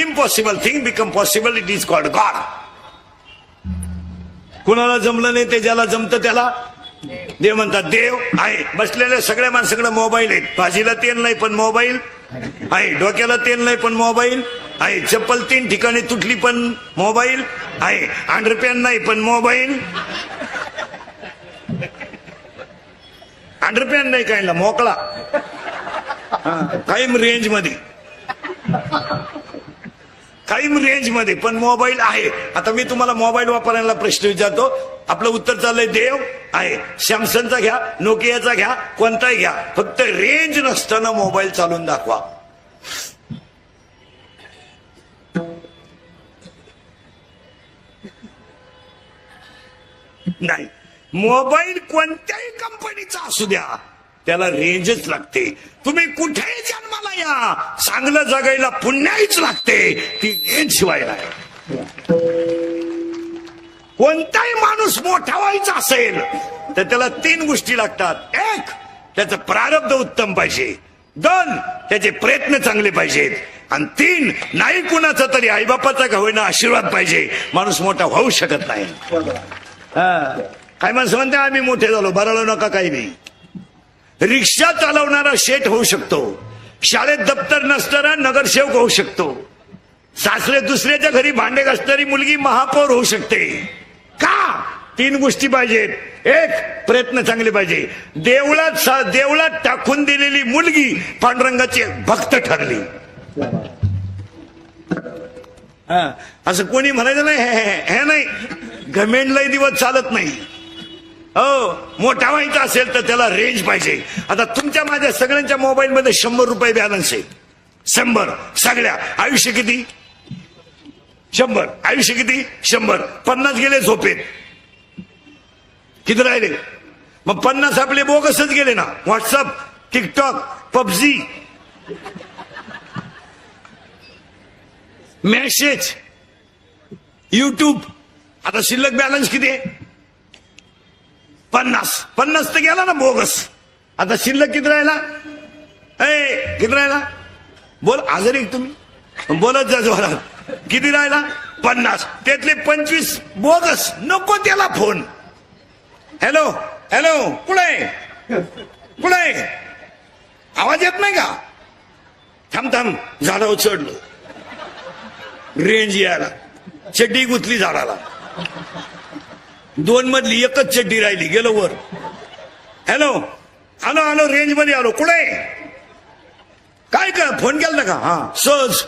Impossible thing become possible it is called God कुणाला जमलं नाही ते ज्याला जमतं त्याला. देव म्हणतात देव आहे. बसलेल्या सगळ्या माणसाकडे मोबाईल आहेत. भाजीला तेल नाही पण मोबाईल आहे. डोक्याला तेल नाही पण मोबाईल आहे. चप्पल तीन ठिकाणी तुटली पण मोबाईल आहे. अंडरपॅन नाही पण मोबाईल अंडरपॅन नाही काय मोकळा. कायम रेंजमध्ये. कायम रेंजमध्ये पण मोबाईल आहे. आता मी तुम्हाला मोबाईल वापरायला प्रश्न विचारतो. आपलं उत्तर चाललंय देव आहे. सॅमसंगचा घ्या नोकियाचा घ्या कोणताही घ्या. फक्त रेंज नसताना मोबाईल चालून दाखवा. नाही. मोबाईल कोणत्याही कंपनीचा असू द्या. त्याला रेंजच लागते. तुम्ही कुठेही पुण्या चांगलं जगायला पुण्याहीच लागते. ती रेंज शिवाय कोणताही माणूस मोठा व्हायचा असेल तर त्याला तीन गोष्टी लागतात. एक त्याचं प्रारब्ध उत्तम पाहिजे. दोन त्याचे प्रयत्न चांगले पाहिजेत. आणि तीन नाही कुणाचा तरी आईबापाचा का होईना आशीर्वाद पाहिजे. माणूस मोठा होऊ शकत नाही. हा. काय माणसं म्हणते आम्ही मोठे झालो बरळू नका काही नाही. रिक्षा चालवणारा शेठ होऊ शकतो. शाळेत दप्तर नसताना नगरसेवक होऊ शकतो. सासरे दुसऱ्याच्या घरी भांडे घासणारी मुलगी महापौर होऊ शकते. का? तीन गोष्टी पाहिजेत. एक प्रयत्न चांगले पाहिजे. देवळात देवळात टाकून दिलेली मुलगी पांडुरंगाची भक्त ठरली. हा, असं कोणी म्हणायचं नाही हे- हे हे नाही. घमेंडलाही दिवस चालत नाही. हो मोठा व्हायचा असेल तर त्याला रेंज पाहिजे. आता तुमच्या माझ्या सगळ्यांच्या मोबाईल मध्ये शंभर रुपये बॅलन्स आहे. शंभर सगळ्या. आयुष्य किती? शंभर. आयुष्य किती? शंभर. पन्नास गेले झोपेत. किती राहिले? मग पन्नास आपले बोगसच गेले ना. WhatsApp TikTok PUBG. Message YouTube आता शिल्लक बॅलन्स किती आहे? पन्नास. पन्नास तर गेला ना बोगस. आता शिल्लक किती राहिला? ए किती राहिला? बोल आजारी तुम्ही? बोलत जा जोरात. किती राहिला? पन्नास. त्यातले पंचवीस बोगस. नको त्याला फोन. हॅलो हॅलो कुठे कुठे आवाज येत नाही का? थांब थांब. झाडावर चढलो रेंज यायला. चड्डी गुतली झाडाला. दोन मधली एकच चड्डी राहिली गेलो वर. हॅलो आलो आलो रेंजमध्ये आलो. कुठे? काय का फोन केला का? हा सहज.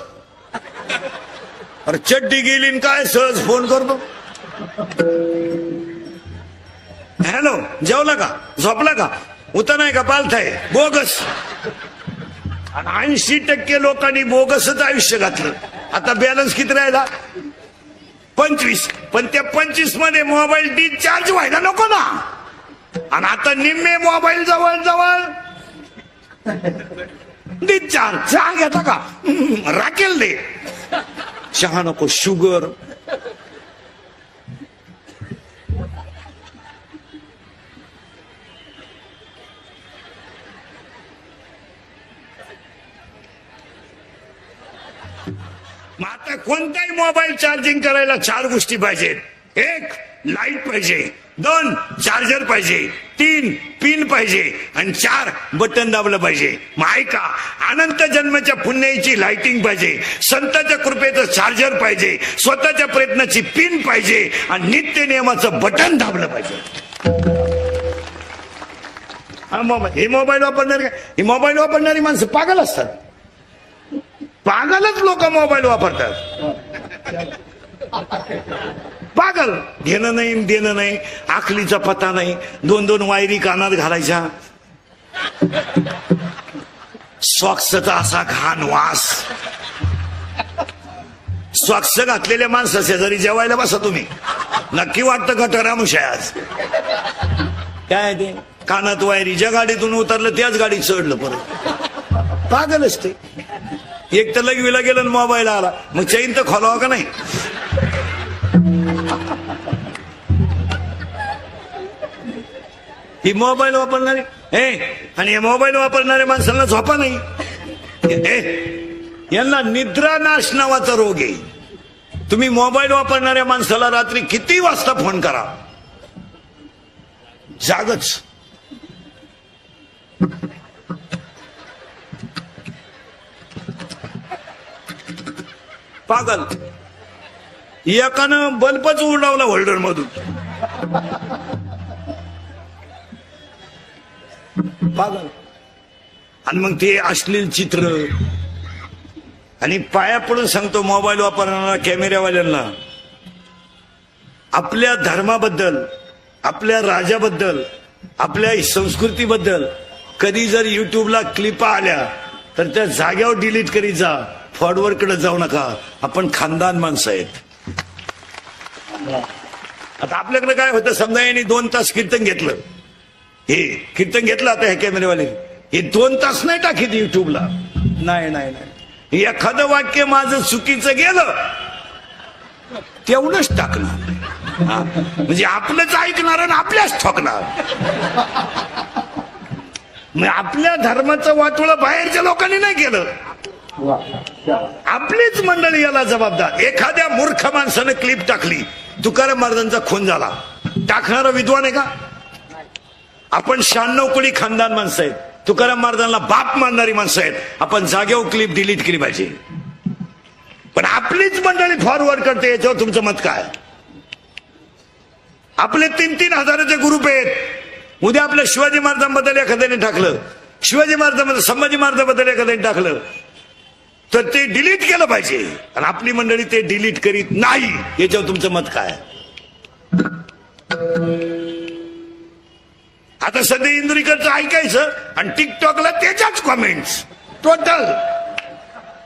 अरे चड्डी गेली काय सहज फोन करतो? हॅलो जेवला का? झोपला का? उतर नाही का? पालथाय? बोगस. ऐंशी टक्के लोकांनी बोगसच आयुष्य घातलं. आता बॅलन्स किती राहिला? पंचवीस. पण त्या पंचवीसमध्ये मोबाईल डिस्चार्ज व्हायला नको ना. आणि आता निम्मे मोबाईल जवळ जवळ डिस्चार्ज चहा घेता का? राखेल दे. चहा नको शुगर मग आता कोणताही मोबाईल चार्जिंग करायला चार गोष्टी पाहिजेत. एक लाइट पाहिजे. दोन चार्जर पाहिजे. तीन पिन पाहिजे. आणि चार बटन दाबलं पाहिजे. मग ऐका अनंत जन्माच्या पुण्याची लाइटिंग पाहिजे. संताच्या कृपेचं चार्जर पाहिजे. स्वतःच्या प्रयत्नाची पिन पाहिजे. आणि नित्य नियमाचं बटन दाबलं पाहिजे. हा मोबाईल हे मोबाईल वापरणारे हे मोबाईल वापरणारी माणसं पागल असतात. पागलच लोक मोबाईल वापरतात. पागल. घेणं नाही देणं नाही आखलीचा पत्ता नाही दोन दोन वायरी कानात घालायच्या. स्वक्षचा असा घाण वास. स्वच्छ घातलेल्या माणसा शेजारी जेवायला बसा तुम्ही. नक्की वाटतं गटरामुशाय आज. काय ते? कानात वायरी ज्या गाडीतून उतरलं त्याच गाडीत चढलं परत. पागलच ते एक तर लगवीला गेलं आणि मोबाईल आला. मग चैन तर खोलावा का नाही? ही मोबाईल वापरणारे हे आणि हे मोबाईल वापरणाऱ्या माणसांना झोपा नाही. यांना निद्रानाश नावाचा रोग आहे. तुम्ही मोबाईल वापरणाऱ्या माणसाला रात्री किती वाजता फोन करा? जागच. पागल. एकानं बल्बच उडावला होल्डर मधून पागल. आणि मग ते अश्लील चित्र. आणि पाया पडून सांगतो मोबाईल वापरणारा कॅमेऱ्यावाल्यांना आपल्या धर्माबद्दल आपल्या राजाबद्दल आपल्या संस्कृतीबद्दल कधी जर युट्यूबला क्लिपा आल्या तर त्या जाग्यावर डिलीट करीत जा. फॉरवर्डकडे जाऊ नका. आपण खानदान माणसं आहेत. आता आपल्याकडे काय होतं? समजा यांनी दोन तास कीर्तन घेतलं. हे कीर्तन घेतलं आता हे कॅमेरेवाले. हे दोन तास नाही टाकीत युट्यूबला नाही नाही नाही. एखादं वाक्य माझं चुकीचं गेलं तेवढंच टाकणार. म्हणजे आपलंच ऐकणार आणि आपल्याच ठोकणार. मग आपल्या धर्माचं वाटोळं बाहेरच्या लोकांनी नाही केलं. आपलीच मंडळी याला जबाबदार. एखाद्या मूर्ख माणसानं क्लिप टाकली तुकाराम महाराजांचा खून झाला. टाकणारा विद्वान आहे का? आपण शहाण्णव कोळी खानदान माणसं आहेत. तुकाराम महाराजांना बाप मानणारी माणसं आहेत. आपण जागेवर क्लिप डिलीट केली पाहिजे. पण आपलीच मंडळी फॉरवर्ड करते याच्यावर तुमचं मत काय? आपले तीन तीन हजाराचे ग्रुप आहेत. उद्या आपल्या शिवाजी महाराजांबद्दल एखाद्याने टाकलं. शिवाजी महाराजांबद्दल संभाजी महाराजांबद्दल एखाद्याने टाकलं. तर ते डिलीट केलं पाहिजे. आणि आपली मंडळी ते डिलीट करीत नाही. याच्यावर तुमचं मत काय? आता सध्या इंदुरीकरचं ऐकायचं आणि टिकटॉकला त्याच्याच कॉमेंट्स टोटल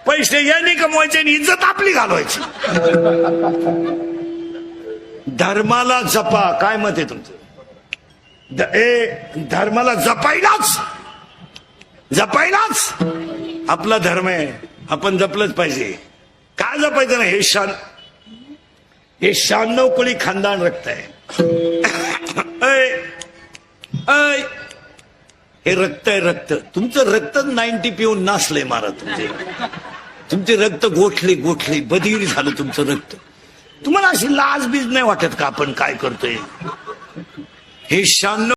पैसे यांनी कमवायचे आणि इज्जत आपली घालवायची. धर्माला जपा. काय मत आहे तुमचं? ए धर्माला जपायलाच. जपायलाच. आपला धर्म आहे. आपण जपलंच पाहिजे. काय जपायचं ना हे शान हे शहाण्णव कोळी खानदान रक्त आहे. हे रक्त आहे रक्त. तुमचं रक्त नाईन्टी पिऊन नासलंय मारा तुमचे. तुमचे रक्त गोठले गोठले बधीर झालं तुमचं रक्त. तुम्हाला अशी लाज बीज नाही वाटत का आपण काय करतोय? हे शहाण्णव